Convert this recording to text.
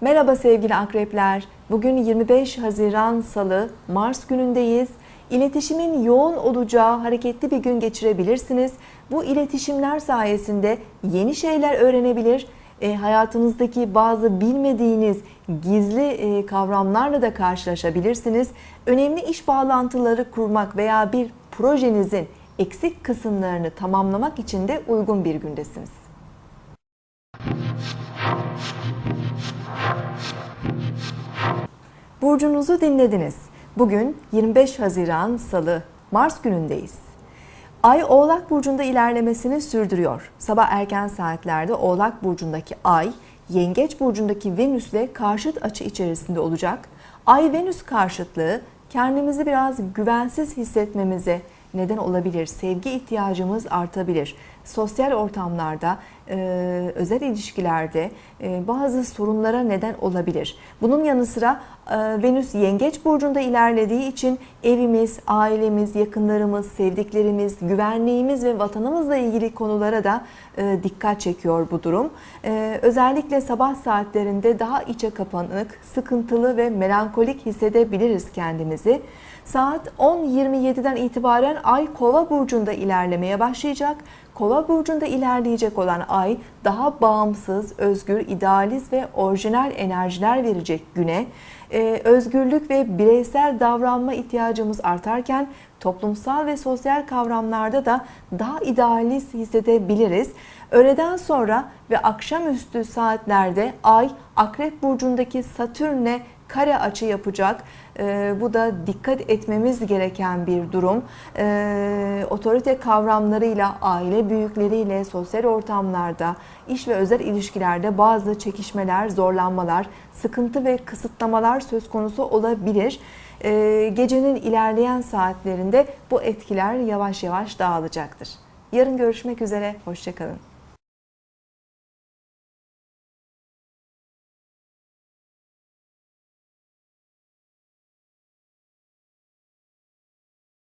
Merhaba sevgili akrepler. Bugün 25 Haziran Salı, Mars günündeyiz. İletişimin yoğun olacağı hareketli bir gün geçirebilirsiniz. Bu iletişimler sayesinde yeni şeyler öğrenebilir, e, hayatınızdaki bazı bilmediğiniz gizli e, kavramlarla da karşılaşabilirsiniz. Önemli iş bağlantıları kurmak veya bir projenizin eksik kısımlarını tamamlamak için de uygun bir gündesiniz. Burcunuzu dinlediniz. Bugün 25 Haziran Salı, Mars günündeyiz. Ay Oğlak Burcu'nda ilerlemesini sürdürüyor. Sabah erken saatlerde Oğlak Burcu'ndaki Ay, Yengeç Burcu'ndaki Venüs'le karşıt açı içerisinde olacak. Ay-Venüs karşıtlığı kendimizi biraz güvensiz hissetmemize neden olabilir. Sevgi ihtiyacımız artabilir. Sosyal ortamlarda, e, özel ilişkilerde e, bazı sorunlara neden olabilir. Bunun yanı sıra e, Venüs Yengeç burcunda ilerlediği için evimiz, ailemiz, yakınlarımız, sevdiklerimiz, güvenliğimiz ve vatanımızla ilgili konulara da e, dikkat çekiyor bu durum. E, özellikle sabah saatlerinde daha içe kapanık, sıkıntılı ve melankolik hissedebiliriz kendimizi. Saat 10.27'den itibaren Ay Kova burcunda ilerlemeye başlayacak. Kova burcunda ilerleyecek olan ay daha bağımsız, özgür, idealist ve orijinal enerjiler verecek güne. Ee, özgürlük ve bireysel davranma ihtiyacımız artarken toplumsal ve sosyal kavramlarda da daha idealist hissedebiliriz. Öğleden sonra ve akşamüstü saatlerde ay Akrep burcundaki Satürn'e kare açı yapacak. Ee, bu da dikkat etmemiz gereken bir durum. Ee, otorite kavramlarıyla, aile büyükleriyle, sosyal ortamlarda, iş ve özel ilişkilerde bazı çekişmeler, zorlanmalar, sıkıntı ve kısıtlamalar söz konusu olabilir. Ee, gecenin ilerleyen saatlerinde bu etkiler yavaş yavaş dağılacaktır. Yarın görüşmek üzere, hoşçakalın.